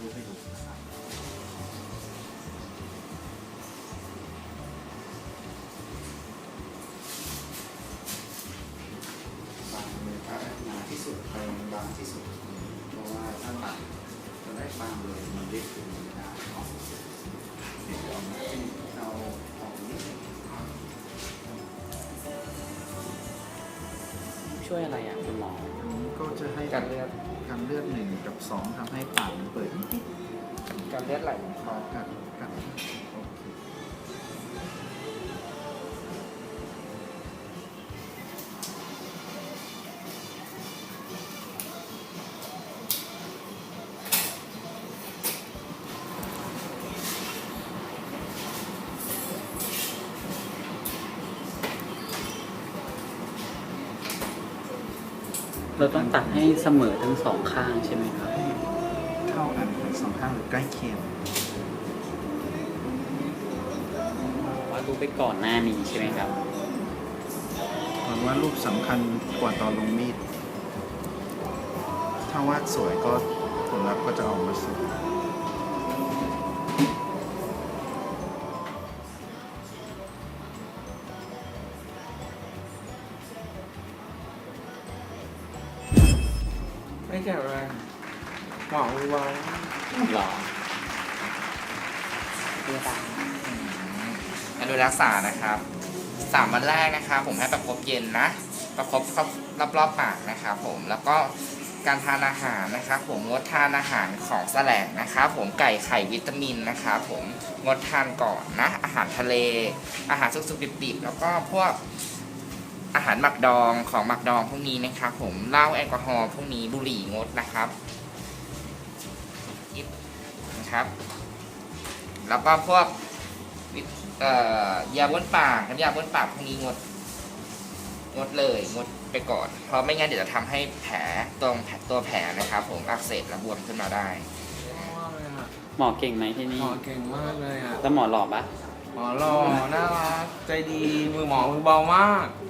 รูปให้ดูนะครับบางเลยครับหนาที่สุดไปบางที่สุด เพราะว่าถ้าตัดจะได้บางเลยมันเล็กถึง ช่วยอะไรอะคุณหมออันนี้ก็จะให้การเลือดการเลือดหนึ่งกับสองทำให้ปากมันเปิดนิดการเลือดไหลๆขอกัดกัดโอเค เราต้องตัดให้เสมอทั้งสองข้างใช่ไหมครับ เท่ากันทั้งสองข้างหรือใกล้เคียงว่าดูไปก่อนหน้านี้ใช่ไหมครับผมว่ารูปสำคัญกว่าตอนลงมีด ถ้าวาดสวยก็ผลลัพธ์ก็จะออกมาสวย แข็งแรงหมอมือวางหรอเรียบร้อยมาดูรักษานะครับสามวันแรกนะครับ ผมให้ประคบเย็นนะ ประคบเข้ารอบปากนะครับผมแล้วก็การทานอาหารนะครับผมงดทานอาหารของแสลงนะครับผมไก่ไข่วิตามินนะครับผมงดทานก่อนนะอาหารทะเล อาหารสุกๆดิบๆแล้วก็พวก อาหารหมักดองของหมักดองพวกนี้นะครับผมเหล้าแอลกอฮอล์พวกนี้บุหรี่งดนะครับนะครับ แล้วก็พวกเอ่อยาบ้วนปากน้ำยาบ้วนปากพวกนี้งดงดเลยงดไปก่อน เพราะไม่งั้นเดี๋ยวจะทำให้แผลตรงแผลตัวแผลนะครับผมอักเสบและบวมขึ้นมาได้ หมอเก่งไหมที่หนี่มอเก่งมากเลยอะแล้วหมอหล่อปะหมอหล่อน่ารักใจดีมือหมอมือเบามากอ